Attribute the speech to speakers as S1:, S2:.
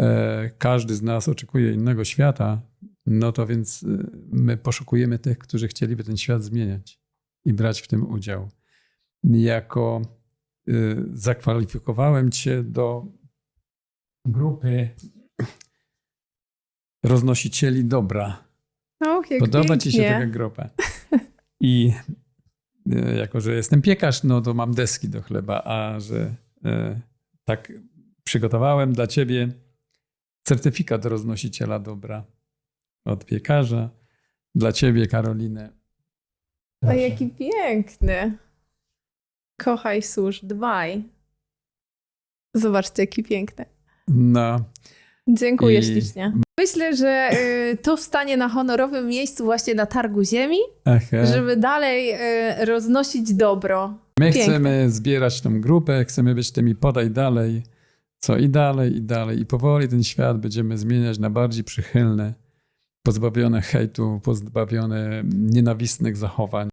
S1: e, każdy z nas oczekuje innego świata, no to więc e, my poszukujemy tych, którzy chcieliby ten świat zmieniać i brać w tym udział. Jako e, zakwalifikowałem cię do grupy roznosicieli dobra.
S2: O, jak
S1: Podoba ci się
S2: pięknie.
S1: taka grupa. I jako, że jestem piekarz, no to mam deski do chleba, a że tak przygotowałem dla ciebie certyfikat roznosiciela dobra od piekarza. Dla ciebie, Karolinę.
S2: O, jaki piękny. Kochaj, służ, dbaj. Zobaczcie, jaki piękny.
S1: No,
S2: Dziękuję
S1: I-
S2: ślicznie. Myślę, że y, to wstanie na honorowym miejscu właśnie na targu ziemi,
S1: aha.
S2: żeby dalej y, roznosić dobro.
S1: My
S2: piękne.
S1: chcemy zbierać tą grupę, chcemy być tymi podaj dalej, co i dalej, i dalej. I powoli ten świat będziemy zmieniać na bardziej przychylny, pozbawione hejtu, pozbawione nienawistnych zachowań.